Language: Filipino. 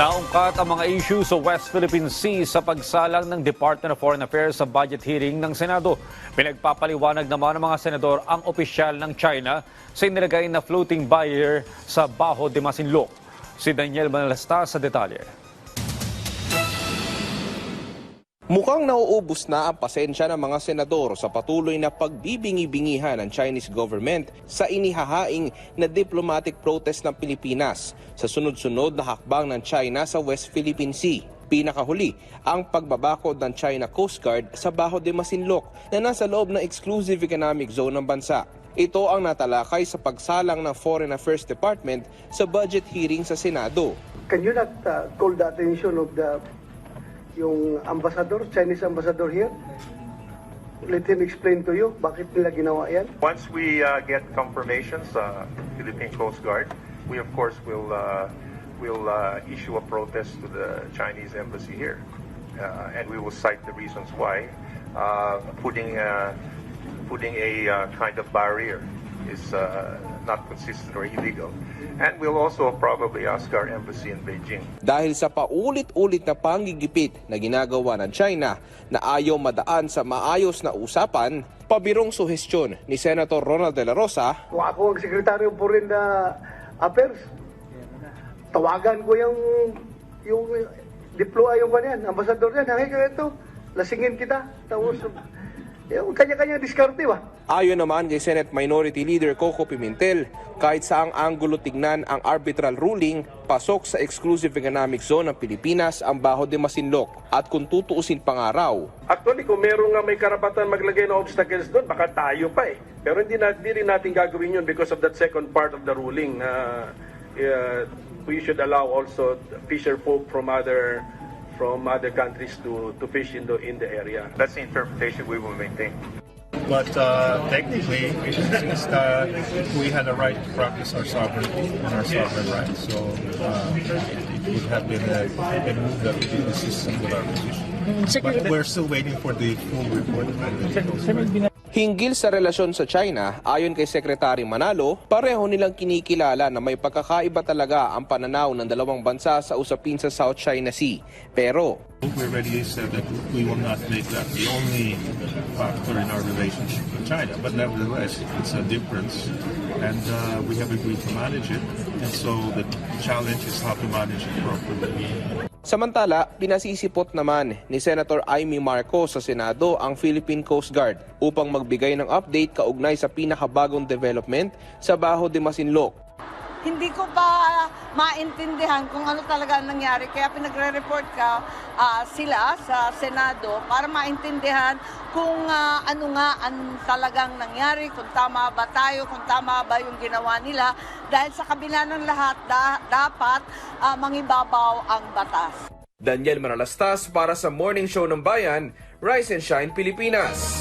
Naungkat ang mga issue sa West Philippine Sea sa pagsalang ng Department of Foreign Affairs sa budget hearing ng Senado. Pinagpapaliwanag naman ng mga senador ang opisyal ng China sa inilagay na floating barrier sa Baho de Masinloc. Si Daniel Manalasta sa detalye. Mukhang nauubos na ang pasensya ng mga senador sa patuloy na pagbibingi-bingihan ng Chinese government sa inihahaing na diplomatic protest ng Pilipinas sa sunod-sunod na hakbang ng China sa West Philippine Sea. Pinakahuli, ang pagbabakod ng China Coast Guard sa Baho de Masinloc na nasa loob ng exclusive economic zone ng bansa. Ito ang natalakay sa pagsalang ng Foreign Affairs Department sa budget hearing sa Senado. Can you not uh, call the attention of the yung ambassador, Chinese ambassador here? Let him explain to you bakit nila ginawa yan. Once we uh, get confirmations, uh, Philippine Coast Guard, we of course will uh, will uh, issue a protest to the Chinese embassy here, uh, and we will cite the reasons why uh, putting uh, putting a uh, kind of barrier is uh, not consistent or illegal, and we'll also probably ask our embassy in Beijing. Dahil sa paulit-ulit na panggigipit na ginagawa ng China na ayaw madaan sa maayos na usapan, pabirong suhestyon ni Senator Ronald De La Rosa Kung ako ang Secretary of Foreign uh, Affairs, tawagan ko yung yung diploa yung kanyan, ambassador yan, hey, ito, lasingin kita. Tapos, yung kanya-kanya diskarte ba? Ayon naman kay Senate Minority Leader Coco Pimentel, kahit saang anggulo tignan ang arbitral ruling, pasok sa exclusive economic zone ng Pilipinas ang Baho de Masinloc at kung tutuusin pa nga raw, Actually, kung meron nga may karapatan maglagay ng obstacles doon, baka tayo pa eh. Pero hindi, na, hindi rin natin gagawin yun because of that second part of the ruling na uh, we should allow also fisher folk from other from other countries to to fish in the in the area. That's the interpretation we will maintain. But uh, technically, since uh, we had a right to practice our sovereignty and our sovereign rights, so uh, it would have been a, a move that would be consistent with our position. But we're still waiting for the full report. Hinggil sa relasyon sa China, ayon kay Secretary Manalo, pareho nilang kinikilala na may pagkakaiba talaga ang pananaw ng dalawang bansa sa usapin sa South China Sea. Pero We already said that we will not make that the only factor in our relationship with China, but nevertheless, it's a difference, and uh, we have agreed to manage it. And so the challenge is how to manage it properly. Samantala, pinasisipot naman ni Senator Amy Marcos sa Senado ang Philippine Coast Guard upang magbigay ng update kaugnay sa pinakabagong development sa Baho de Masinloc. Hindi ko pa maintindihan kung ano talaga ang nangyari. Kaya pinagre-report ka ah, sila sa Senado para maintindihan kung ah, ano nga ang talagang nangyari, kung tama ba tayo, kung tama ba yung ginawa nila. Dahil sa kabila ng lahat, da- dapat ah, mangibabaw ang batas. Daniel Manalastas para sa Morning Show ng Bayan, Rise and Shine Pilipinas.